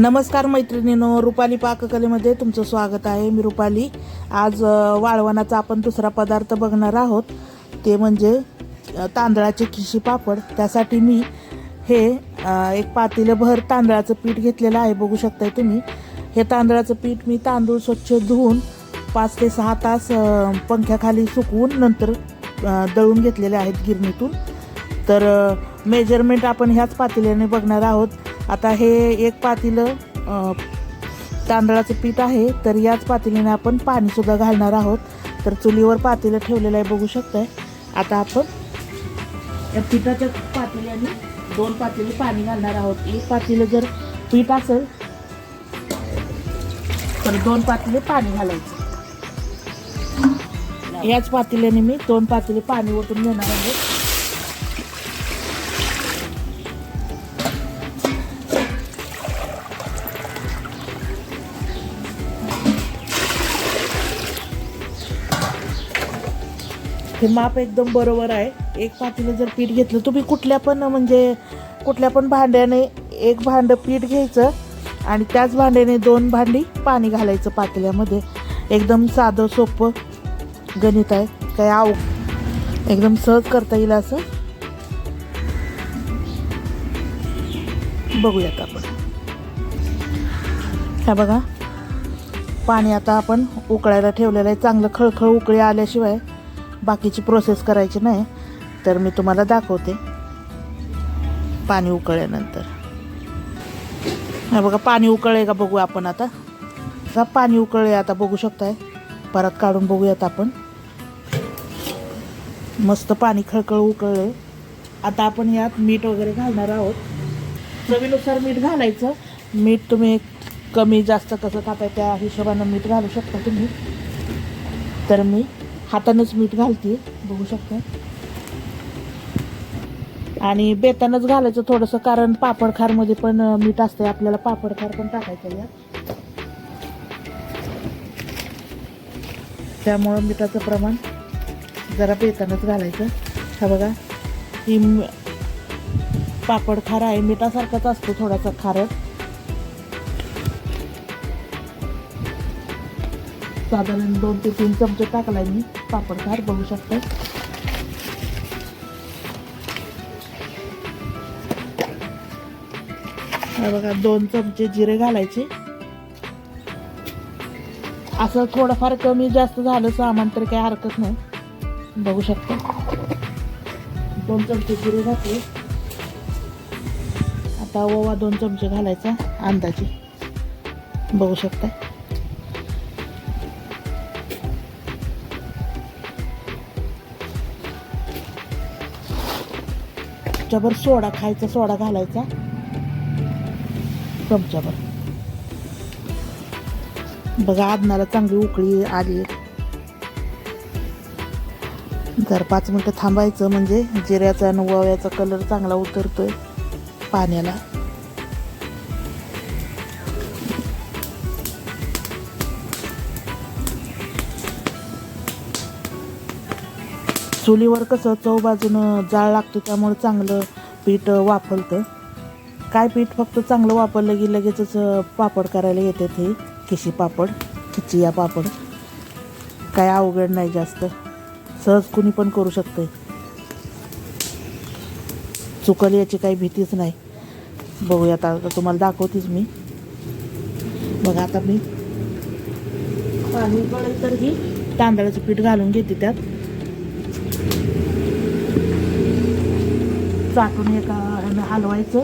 नमस्कार मैत्रिणीनो रुपाली पाककलेमध्ये तुमचं स्वागत आहे. मी रुपाली. आज वाळवणाचा आपण दुसरा पदार्थ बघणार आहोत. ते म्हणजे तांदळाचे खिशी पापड. त्यासाठी मी हे एक पातेलं भर तांदळाचं पीठ घेतलेलं आहे. बघू शकताय तुम्ही. हे तांदळाचं पीठ मी तांदूळ स्वच्छ धुवून पाच ते सहा तास पंख्याखाली सुकवून नंतर दळून घेतलेले आहेत गिरणीतून. तर मेजरमेंट आपण ह्याच पातेल्याने बघणार आहोत. आता हे एक पातेलं तांदळाचं पीठ आहे तर याच पातेलीने आपण पाणीसुद्धा घालणार आहोत. तर चुलीवर पातेलं ठेवलेलं आहे बघू शकताय. आता आपण या पिठाच्या पातेल्याने दोन पातेली पाणी घालणार आहोत. एक पातेलं जर पीठ असेल तर दोन पातेले पाणी घालायचं. याच पातेल्याने मी दोन पातेले पाणी ओतून घेणार आहे. हे माप एकदम बरोबर आहे. एक पातेलं जर पीठ घेतलं तुम्ही कुठल्या पण म्हणजे कुठल्या पण भांड्याने एक भांडं पीठ घ्यायचं आणि त्याच भांड्याने दोन भांडी पाणी घालायचं पातेल्यामध्ये. एकदम साधं सोपं गणित आहे. काय आव एकदम सहज करता येईल असं? बघूयात आपण. ह्या बघा. पाणी आता आपण उकळायला ठेवलेलं आहे. चांगलं खळखळ उकळी आल्याशिवाय बाकीची प्रोसेस करायची नाही. तर मी तुम्हाला दाखवते. पाणी उकळल्यानंतर. हा बघा पाणी उकळले का बघू आपण आता. का पाणी उकळले आता बघू शकताय. परत काढून बघूयात आपण. मस्त पाणी खळखळ उकळले आता आपण यात मीठ वगैरे घालणार आहोत. चवीनुसार मीठ घालायचं. मीठ तुम्ही कमी जास्त कसं खाताय त्या हिशोबानं मीठ घालू शकता तुम्ही. तर मी हातानंच मीठ घालते बघू शकता. आणि बेतानंच घालायचं थोडंसं कारण पापड खारमध्ये पण मीठ असतंय आपल्याला पापड खार पण टाकायचं या त्यामुळं मिठाचं प्रमाण जरा बेतानंच घालायचं. हा बघा ही पापड खार आहे मिठासारखाच असतो थोडासा खारट. साधारण दोन ते तीन चमचे टाकलाय मी. पापडदार बघू शकते. बघा दोन चमचे जिरे घालायचे. असं थोडंफार कमी जास्त झालं सामान तर काही हरकत नाही. बघू शकता. दोन चमचे जिरे घातले. आता ओवा दोन चमचे घालायचा अंदाजे. बघू शकता. चमच्याभर सोडा खायचा सोडा घालायचा. चमच्याभर बघा आदनाला चांगली उकळी आली. जर पाच मिनटं थांबायचं म्हणजे जिऱ्याचा आणि ओव्याचा कलर चांगला उतरतोय पाण्याला. चुलीवर कसं चव बाजूनं जाळ लागतो त्यामुळे चांगलं पीठ वापरतं काय पीठ फक्त चांगलं वापरलं की लगेचच पापड करायला येते ते. खिशी पापड खिचिया पापड. काय अवघड नाही जास्त. सहज कुणी पण करू शकते चुकल याची काही भीतीच नाही. बघूयात आता तुम्हाला दाखवतेच मी. बघा आता मी. पाणी तर ही. तांदळाचं पीठ घालून घेते त्यात. चाटून एका ह्यानं हलवायचं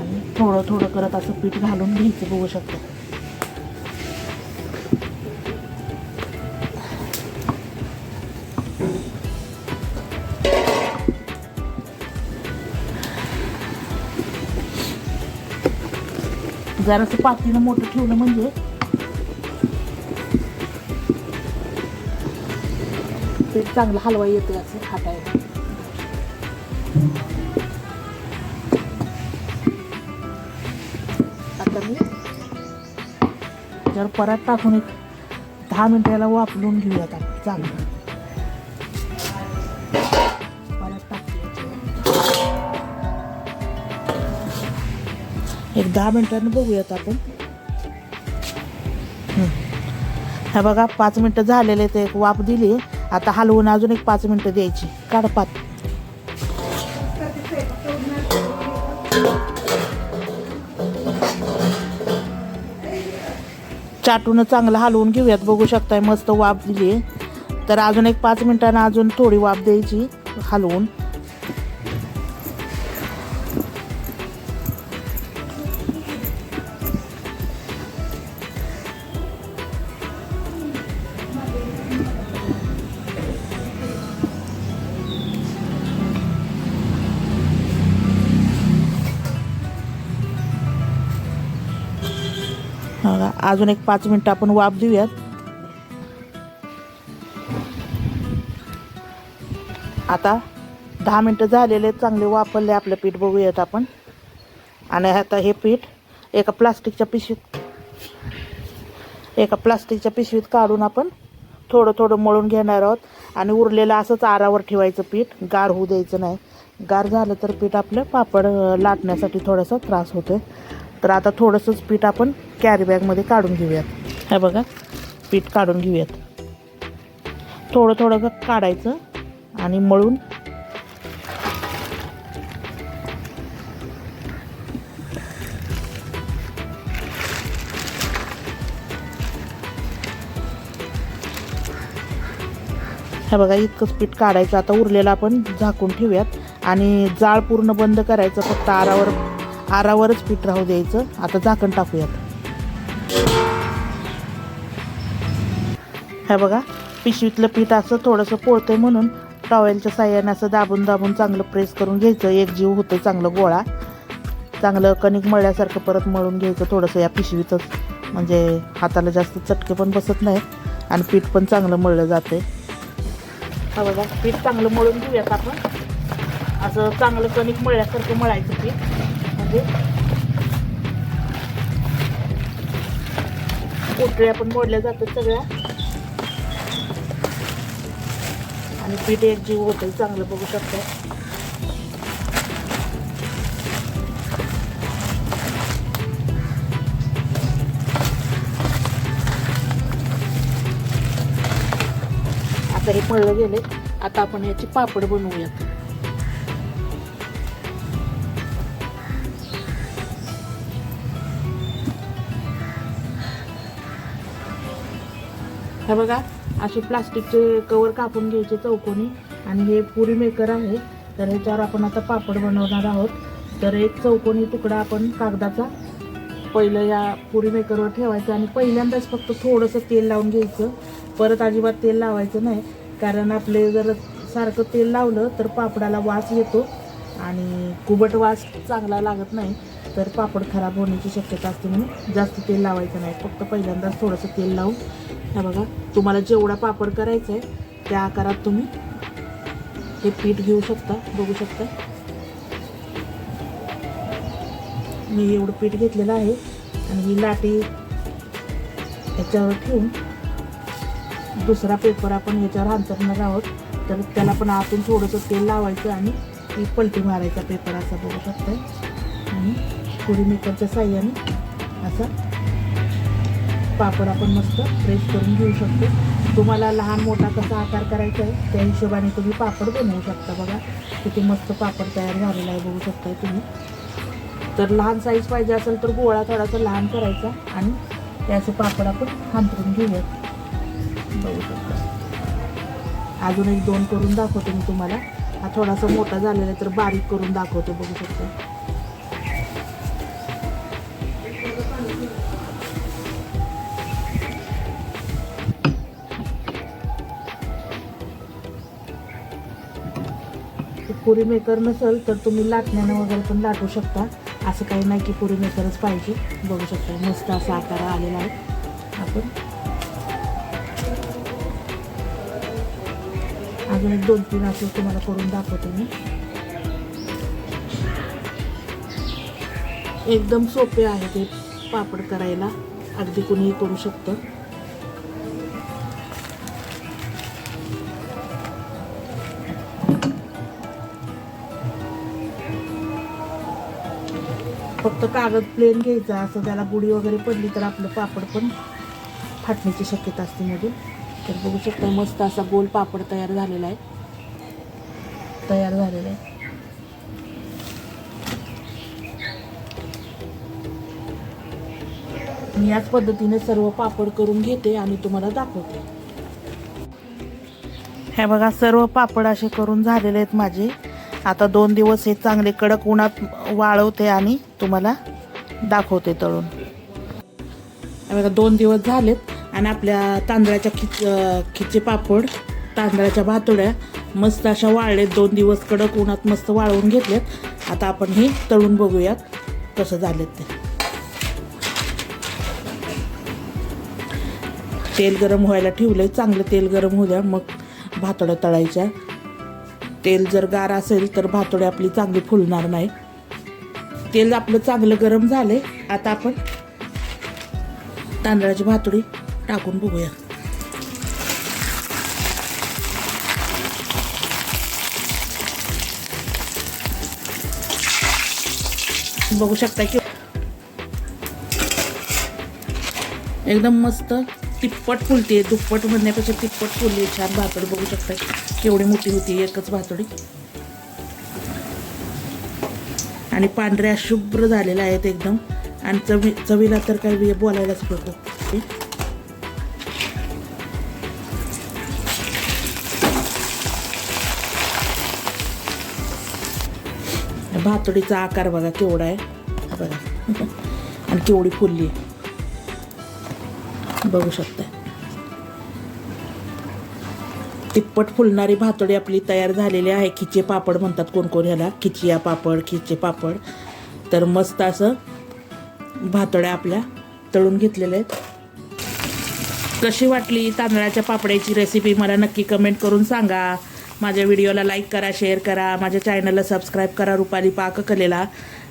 आणि थोडं थोडं करत असं पीठ घालून घ्यायचं बघू शकतो. जरासं पातीनं मोठं ठेवलं म्हणजे पीठ चांगलं हलवा येते असं हातायला आता मी जर परत टाकून एक दहा मिनिटं याला वापरून घेऊयात आपण. चांगलं परत एक दहा मिनिटांनी बघूयात आपण. हा हे बघा पाच मिनटं झालेले ते एक वाफ दिली. आता हलवून अजून एक पाच मिनटं द्यायची. काढ पात चाटून चांगलं हलवून घेऊयात. बघू शकताय मस्त वाफ दिली तर अजून एक पाच मिनटानं अजून थोडी वाफ द्यायची हलवून. अजून एक पाच मिनटं आपण वाफ देऊयात. आता दहा मिनटं झालेले चांगले वापरले आपलं पीठ बघूयात आपण. आणि आता हे पीठ एका प्लास्टिकच्या पिशवीत एका प्लास्टिकच्या पिशवीत काढून आपण थोडं थोडं मळून घेणार आहोत. आणि उरलेलं असंच आरावर ठेवायचं पीठ. गार होऊ द्यायचं नाही. गार झालं तर पीठ आपलं पापड लाटण्यासाठी थोडासा त्रास होतो तर आता थोडंसंच पीठ आपण कॅरी बॅगमध्ये काढून घेऊयात. हे बघा पीठ काढून घेऊयात. थोडं थोडं काढायचं आणि मळून हे बघा इतकंच पीठ काढायचं. आता उरलेलं आपण झाकून ठेवूयात. आणि जाळ पूर्ण बंद करायचं फक्त आरावर आरावरच पीठ राहू द्यायचं. आता झाकण टाकूयात. हे बघा पिशवीतलं पीठ असं थोडंसं पोळतंय म्हणून टॉवेलच्या साह्याने असं दाबून दाबून चांगलं प्रेस करून घ्यायचं. एक जीव होतं चांगलं गोळा. चांगलं कणिक मळल्यासारखं परत मळून घ्यायचं थोडंसं या पिशवीतच. म्हणजे हाताला जास्त चटके पण बसत नाही आणि पीठ पण चांगलं मळलं जाते हा बघा पीठ चांगलं मळून घेऊयात आपण. असं चांगलं कणिक मळल्यासारखं मळायचं पीठ. पोटळ्या पण मोडल्या जातात सगळ्या. आणि पीठ एक जीव होतं चांगलं बघू शकता. आता हे पळलं गेले आता आपण याची पापड बनवूयात. हे बघा असे प्लास्टिकचे कवर कापून घ्यायचे चौकोनी आणि हे पुरी मेकर आहे. तर ह्याच्यावर आपण आता पापड बनवणार आहोत. तर एक चौकोनी तुकडा आपण कागदाचा पहिलं या पुरी मेकरवर ठेवायचं आणि पहिल्यांदाच फक्त थोडंसं तेल लावून घ्यायचं. परत अजिबात तेल लावायचं नाही. कारण आपले जर सारखं तेल लावलं तर पापडाला वास येतो आणि कुबट वास चांगला लागत नाही. तर पापड खराब होण्याची शक्यता असते म्हणून जास्त तेल लावायचं नाही. फक्त पहिल्यांदाच थोडंसं तेल लावून हे बघा तुम्हाला जेवढा पापड करायचा आहे त्या आकारात तुम्ही हे पीठ घेऊ शकता बघू शकता. मी एवढं पीठ घेतलेलं आहे आणि ही लाटी ह्याच्यावर ठेवून दुसरा पेपर आपण ह्याच्यावर हांतरणार आहोत तर त्याला पण आतून थोडंसं तेल लावायचं आणि ती पलटी मारायचा पेपर असा बघू शकता आणि पुरी मेकरच्या साह्याने असा पापड आपण मस्त फ्रेश करून घेऊ शकतो. तुम्हाला लहान मोठा कसा आकार करायचा आहे त्या हिशोबाने तुम्ही पापड बनवू शकता बघा. किती मस्त पापड तयार झालेला आहे बघू शकताय तुम्ही. तर लहान साईज पाहिजे असेल तर गोळा थोडासा लहान करायचा आणि त्याचं पापड आपण हांतरून घेऊयात. बघू शकता. अजून एक दोन करून दाखवते मी तुम्हाला. हा थोडासा मोठा झालेला आहे तर बारीक करून दाखवते बघू शकता पुरी मेकर नसेल तर तुम्ही लाटण्यानं वगैरे पण लाटू शकता. असं काही नाही की पुरी मेकरच पाहिजे. बघू शकता मस्त असा आकार आलेला आहे. आपण अजून एक दोन तीन असं तुम्हाला करून दाखवते मी. एकदम सोपे आहे ते पापड करायला. अगदी कुणीही करू शकतं. फक्त कागद प्लेन घ्यायचा असं त्याला गुढी वगैरे पडली तर आपलं पापड पण फाटण्याची शक्यता असते मधून तर बघू शकता मस्त असा गोल पापड तयार झालेला आहे. तयार झालेला आहे. मी याच पद्धतीने सर्व पापड करून घेते आणि तुम्हाला दाखवते. हे बघा सर्व पापड असे करून झालेले आहेत माझे. आता दोन दिवस हे चांगले कडक उन्हात वाळवते आणि तुम्हाला दाखवते तळून. बघा दोन दिवस झालेत आणि आपल्या तांदळाच्या खिच खिचे पापड तांदळाच्या भातोड्या मस्त अशा वाळलेत. दोन दिवस कडक उन्हात मस्त वाळवून घेतलेत. आता आपण हे तळून बघूयात कसं झालेत ते. तेल गरम व्हायला ठेवलंय. चांगलं तेल गरम होऊ द्या. मग भातोड्या तळायच्या. तेल जर गार असेल तर भातोडी आपली चांगली फुलणार नाही. तेल आपलं चांगलं गरम झाले आता आपण तांदळाची भातोडी टाकून बघूया. बघू शकता की एकदम मस्त तिप्पट फुलते. दुप्पट म्हणण्यापेक्षा तिप्पट फुलली. छान भातोडी बघू शकता केवढी मोठी होती. एकच भातोडी. आणि पांढऱ्या शुभ्र झालेल्या आहेत एकदम. आणि चवी चवीला तर काही बोलायलाच नको. भातोडीचा आकार बघा केवढा आहे. बघा. आणि केवढी फुलली आहे. बघू शकता तिप्पट फुलणारी भातोडी आपली तयार झालेली आहे. खिचे पापड म्हणतात कोण कोण ह्याला? खिचिया पापड खिचे पापड. तर मस्त असं भातोड्या आपल्या तळून घेतलेल्या आहेत. कशी वाटली तांदळाच्या पापड्याची रेसिपी मला नक्की कमेंट करून सांगा. माझ्या व्हिडिओला लाईक करा शेअर करा माझ्या चॅनलला सबस्क्राईब करा रुपाली पाककलेला.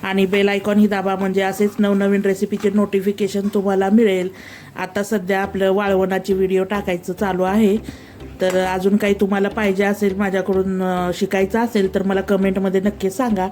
आणि बेल आयकॉन ही दाबा म्हणजे असेच नवनवीन रेसिपीचे नोटिफिकेशन तुम्हाला मिळेल. आता सध्या आपलं वाळवणाची व्हिडिओ टाकायचं चालू आहे. तर अजून काही तुम्हाला पाहिजे असेल माझ्याकडून शिकायचं असेल तर मला कमेंटमध्ये नक्की सांगा.